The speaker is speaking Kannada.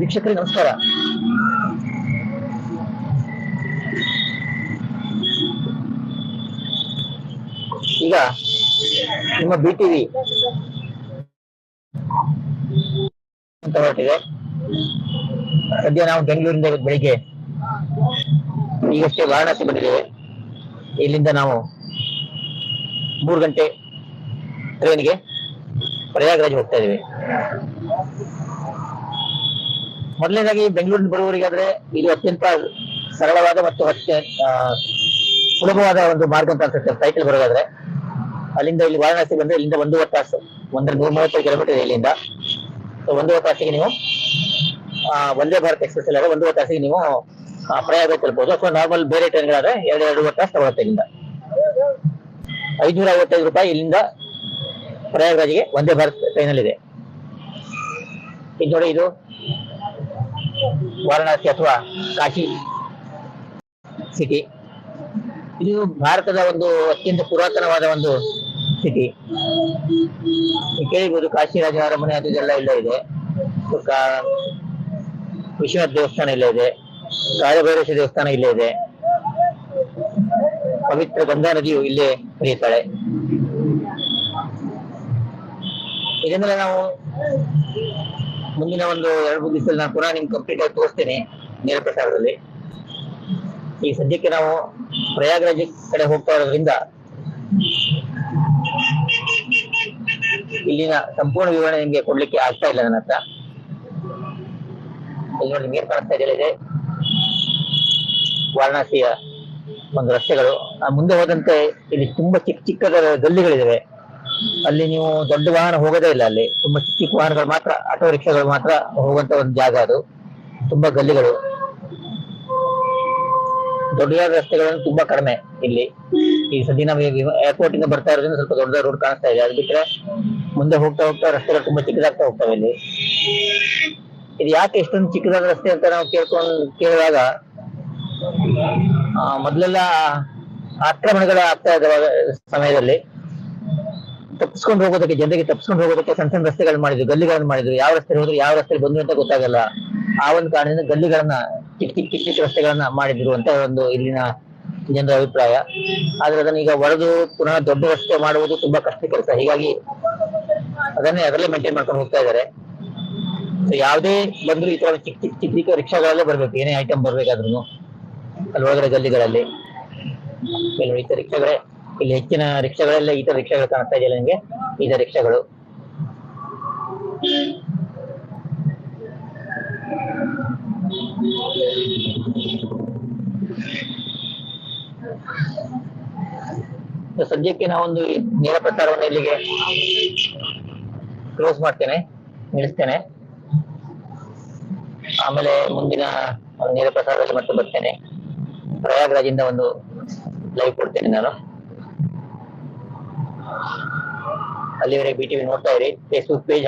ವೀಕ್ಷಕರಿಗೆ ನಮಸ್ಕಾರ ಈಗ ನಿಮ್ಮ ಬಿ ಟಿವಿ ಅಂತ ಹೊರಟಿದೆ. ಸದ್ಯ ನಾವು ಬೆಂಗಳೂರಿಂದ ಇವತ್ತು ಬೆಳಿಗ್ಗೆ. ಈಗಷ್ಟೇ ವಾರಣಾಸಿ ಬಂದಿದ್ದೇವೆ. ಇಲ್ಲಿಂದ ನಾವು ಮೂರು ಗಂಟೆ ಟ್ರೈನ್ಗೆ ಪ್ರಯಾಗರಾಜ್ ಹೋಗ್ತಾ ಇದ್ದೀವಿ. ಮೊದಲನೇದಾಗಿ ಬೆಂಗಳೂರಿನ ಬರುವವರಿಗಾದ್ರೆ ಇದು ಅತ್ಯಂತ ಸರಳವಾದ ಮತ್ತು ಅತ್ಯಂತ ಸುಲಭವಾದ ಒಂದು ಮಾರ್ಗ ಅಂತ ಅನ್ಸುತ್ತೆ ಸೈಕಲ್ ಬರೋದಾದ್ರೆ. ಅಲ್ಲಿಂದ ಇಲ್ಲಿ ವಾರಣಾಸಿ ಬಂದ್ರೆ ಇಲ್ಲಿಂದ ಒಂದೂವರೆ ತಾಸು ಒಂದರ ನೂರ ಮೂವತ್ತೈದು ಕಿಲೋಮೀಟರ್ ಇಲ್ಲಿಂದ. ಸೊ ಒಂದೂವರೆ ತಾಸಿಗೆ ನೀವು ವಂದೇ ಭಾರತ್ ಎಕ್ಸ್ಪ್ರೆಸ್ ಅಲ್ಲಾದ್ರೆ ಒಂದೂವರೆ ತಾಸಿಗೆ ನೀವು ಪ್ರಯಾಗ ತಲುಪಬಹುದು. ಅಥವಾ ನಾರ್ಮಲ್ ಬೇರೆ ಟ್ರೈನ್ಗಳಾದ್ರೆ ಎರಡು ಎರಡೂವರೆ ತಾಸು ತಗೊಳುತ್ತೆ ಇಲ್ಲಿಂದ. ಐದ್ನೂರ ಐವತ್ತೈದು ರೂಪಾಯಿ ಇಲ್ಲಿಂದ ಪ್ರಯಾಗರಾಜ್ಗೆ ವಂದೇ ಭಾರತ್ ಟ್ರೈನಲ್ಲಿ ಇದೆ ಇದು ನೋಡಿ, ಇದು ವಾರಣಾಸಿ ಅಥವಾ ಕಾಶಿ ಸಿಟಿ ಇದು ಭಾರತದ ಒಂದು ಅತ್ಯಂತ ಪುರಾತನವಾದ ಒಂದು ಸಿಟಿ ಕೇಳಿಬಹುದು ಕಾಶಿ ರಾಜ ಅರಮನೆ ಅದು ಇದೆಲ್ಲ ಇಲ್ಲ ಇದೆ ವಿಶ್ವನಾಥ ದೇವಸ್ಥಾನ ಇಲ್ಲ ಇದೆ. ಕಾಳಭೈರೇಶ್ವರ ದೇವಸ್ಥಾನ ಇಲ್ಲ ಇದೆ. ಪವಿತ್ರ ಗಂಗಾ ನದಿಯು ಇಲ್ಲೇ ಹರಿಯುತ್ತಾಳೆ ಇದನ್ನೆಲ್ಲ ನಾವು ಮುಂದಿನ ಒಂದು ಎರಡು ಮೂರು ದಿವಸದಲ್ಲಿ ನಾನು ಪುನಃ ನಿಮ್ಗೆ ಕಂಪ್ಲೀಟ್ ಆಗಿ ತೋರಿಸ್ತೇನೆ ನೇರ ಪ್ರಸಾರದಲ್ಲಿ ಈ ಸದ್ಯಕ್ಕೆ ನಾವು ಪ್ರಯಾಗರಾಜ್ ಕಡೆ ಹೋಗ್ತಾ ಇರೋದ್ರಿಂದ ಇಲ್ಲಿನ ಸಂಪೂರ್ಣ ವಿವರಣೆ ನಿಮ್ಗೆ ಕೊಡ್ಲಿಕ್ಕೆ ಆಗ್ತಾ ಇಲ್ಲ ನನ್ನ ಹತ್ರ. ಇಲ್ಲಿ ನೋಡಿ ನೀರು ಕಾಣಿಸ್ತಾ ಇದೆ ವಾರಣಾಸಿಯ ಒಂದು ರಸ್ತೆಗಳು. ಮುಂದೆ ಹೋದಂತೆ ಇಲ್ಲಿ ತುಂಬಾ ಚಿಕ್ಕ ಚಿಕ್ಕದ ಗಲ್ಲಿಗಳಿವೆ ಅಲ್ಲಿ ನೀವು ದೊಡ್ಡ ವಾಹನ ಹೋಗೋದೇ ಇಲ್ಲ ಅಲ್ಲಿ. ತುಂಬಾ ಚಿಕ್ಕ ಚಿಕ್ಕ ವಾಹನಗಳು ಮಾತ್ರ, ಆಟೋ ರಿಕ್ಷಾಗಳು ಮಾತ್ರ ಹೋಗುವಂತ ಒಂದು ಜಾಗ ಅದು. ತುಂಬಾ ಗಲ್ಲಿಗಳು. ದೊಡ್ಡದಾದ ರಸ್ತೆಗಳನ್ನು ತುಂಬಾ ಕಡಿಮೆ ಇಲ್ಲಿ. ಈ ಸದ್ಯ ನಾವು ಏರ್ಪೋರ್ಟ್ ಇಂದ ಬರ್ತಾ ಇರೋದ್ರಿಂದ ಸ್ವಲ್ಪ ದೊಡ್ಡ ರೋಡ್ ಕಾಣಿಸ್ತಾ ಇದೆ. ಅದು ಬಿಟ್ರೆ ಮುಂದೆ ಹೋಗ್ತಾ ಹೋಗ್ತಾ ರಸ್ತೆಗಳು ತುಂಬಾ ಚಿಕ್ಕದಾಗ್ತಾ ಹೋಗ್ತವೆ ಇಲ್ಲಿ. ಇದು ಯಾಕೆ ಇಷ್ಟೊಂದು ಚಿಕ್ಕದಾದ ರಸ್ತೆ ಅಂತ ನಾವು ಕೇಳ್ಕೊಂಡು, ಕೇಳಿದಾಗ ಮೊದಲೆಲ್ಲ ಆಕ್ರಮಣಗಳು ಆಗ್ತಾ ಇದ್ದ ಸಮಯದಲ್ಲಿ. ತಪ್ಪಿಸ್ಕೊಂಡು ಹೋಗೋದಕ್ಕೆ, ಜನರಿಗೆ ತಪ್ಪಿಸ್ಕೊಂಡು ಹೋಗೋದಕ್ಕೆ ಸಣ್ಣ ಸಣ್ಣ ರಸ್ತೆಗಳು ಮಾಡಿದ್ರು, ಗಲ್ಲಿಗಳನ್ನ ಮಾಡಿದ್ರು. ಯಾವ ರಸ್ತೆ ಹೋದ್ರು, ಯಾವ ರಸ್ತೆ ಬಂದ್ರು ಅಂತ ಗೊತ್ತಾಗಲ್ಲ. ಆ ಒಂದು ಕಾರಣದಿಂದ ಗಲ್ಲಿಗಳನ್ನ, ಚಿಕ್ಕ ಚಿಕ್ಕ ಚಿಕ್ಕ ಚಿಕ್ಕ ರಸ್ತೆಗಳನ್ನ ಮಾಡಿದ್ರು ಅಂತ ಒಂದು ಇಲ್ಲಿನ ಜನರ ಅಭಿಪ್ರಾಯ. ಆದ್ರೆ ಅದನ್ನ ಈಗ ಒಡೆದು ಪುನಃ ದೊಡ್ಡ ರಸ್ತೆ ಮಾಡುವುದು ತುಂಬಾ ಕಷ್ಟ ಕೆಲಸ. ಹೀಗಾಗಿ ಅದನ್ನೇ ಅದರಲ್ಲೇ ಮೇಂಟೈನ್ ಮಾಡ್ಕೊಂಡು ಹೋಗ್ತಾ ಇದ್ದಾರೆ. ಸೊ ಯಾವುದೇ ಬಂದ್ರು ಈ ತರ ಚಿಕ್ಕ ಚಿಕ್ಕ ಚಿಕ್ಕ ಚಿಕ್ಕ ರಿಕ್ಷಾಗಳಲ್ಲೇ ಬರ್ಬೇಕು. ಏನೇ ಐಟಮ್ ಬರ್ಬೇಕಾದ್ರೂ ಅಲ್ಲಿ ಒಳಗಡೆ ಗಲ್ಲಿಗಳಲ್ಲಿ. ಕೆಲವು ಈ ರಿಕ್ಷಾಗಳೇ. ಇಲ್ಲಿ ಹೆಚ್ಚಿನ ರಿಕ್ಷಾಗಳೆಲ್ಲ ಈ ತರ ರಿಕ್ಷಾಗಳು ಕಾಣಿಸ್ತಾ ಇದೆಯಲ್ಲ ನಿಮಗೆ? ಈ ತರ ರಿಕ್ಷಾಗಳು. ಸದ್ಯಕ್ಕೆ ನಾವೊಂದು ನೇರ ಪ್ರಸಾರವನ್ನು ಇಲ್ಲಿಗೆ ಕ್ಲೋಸ್ ಮಾಡ್ತೇನೆ, ನಿಲ್ಲಿಸ್ತೇನೆ. ಆಮೇಲೆ ಮುಂದಿನ ನೇರ ಪ್ರಸಾರದಲ್ಲಿ ಮತ್ತೆ ಬರ್ತೇನೆ. ಪ್ರಯಾಗ್ರಾಜಿಂದ ಒಂದು ಲೈವ್ ಕೊಡ್ತೇನೆ ನಾನು. ಅಲ್ಲಿವರೆಗೆ ಬಿ ಟಿವಿ ನೋಡ್ತಾ ಇರಿ ಫೇಸ್ಬುಕ್ ಪೇಜ್